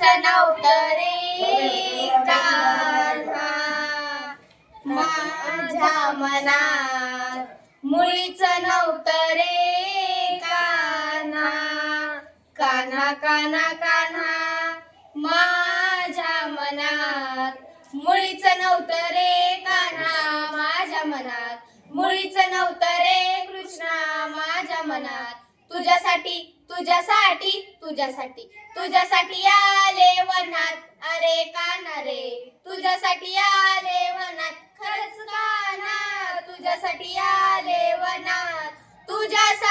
मुळीच नव्हतं रे कान्हा माझ्या मनात मुळीच नव्हतं रे कान्हा कान्हा कान्हा कान्हा माझ्या मनात मुळीच नव्हतं रे कान्हा माझ्या मनात मुळीच नव्हतं रे कृष्णा. माझ्या मनात तुझ्यासाठी तुझ्यासाठी तुझ्यासाठी. तुझ्यासाठी आले वनात. अरे कान्हा रे? तुझ्यासाठी आले वनात. खरच काना तुझ्यासाठी आले वनात. तुझ्यासाठी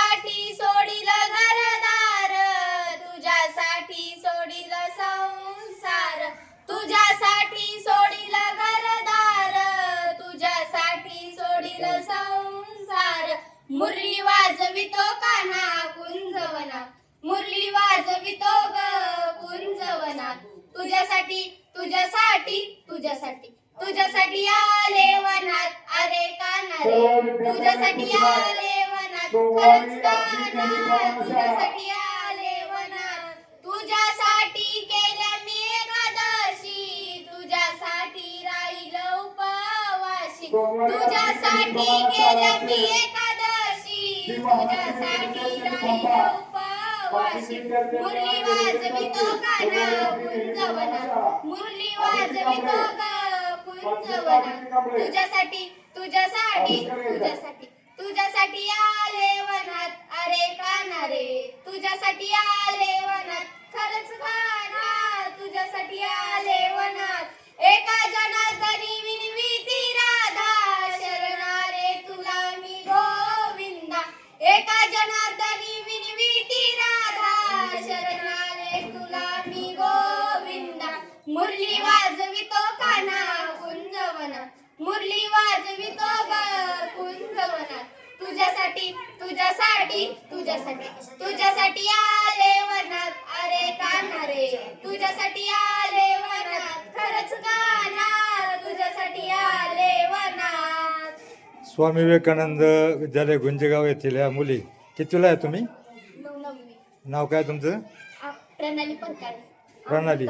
मुरली वाजवितो काना कुंजवना मुरली वाजवितो ग कुंजवना तुझ्यासाठी तुझ्यासाठी तुझ्यासाठी तुझ्यासाठी आले वनात. अरे काना रे तुझ्यासाठी आले वनात. खरंच काना तुझ्यासाठी आले वनात. तुझ्यासाठी केल्या मी एकादशी. तुझ्यासाठी राहिलं उपवाशी. तुझ्यासाठी केल्या मी एका मुरली वाजवितो काना कुंजवनात मुरली वाजवितो ग तुझ्यासाठी तुझ्यासाठी तुझ्यासाठी तुझ्यासाठी आले वनात. अरे काना रे तुझ्यासाठी आले वनात. खरंच काना तुझ्यासाठी आले वनात. एका जनार्दनी विनविती राधा. शरणारे तुला मी गोविंदा. एका जनार्दनी तुला मी गोविंदा. मुरली वाजवितो काना मुरली वाजवितो तुझ्यासाठी तुझ्यासाठी तुझ्यासाठी तुझ्यासाठी आले वनात. अरे कान्हा रे. तुझ्यासाठी आले वनात. खरंच कान्हा तुझ्यासाठी आले वनात. स्वामी विवेकानंद विद्यालय गुंजेगाव येथील ह्या मुली. कितीला आहे तुम्ही? नाव काय तुमचं? प्रणाली प्रणाली.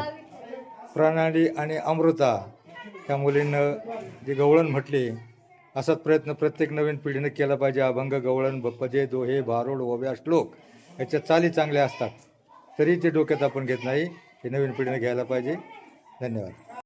प्रणाली आणि अमृता ह्या मुलींनं जी गवळण म्हटली असाच प्रयत्न प्रत्येक नवीन पिढीनं केला पाहिजे. अभंग गवळण भपजे दोहे भारोड ओव्या श्लोक याच्या चाली चांगल्या असतात. तरी ते डोक्यात आपण घेत नाही. हे नवीन पिढीनं घ्यायला पाहिजे. धन्यवाद.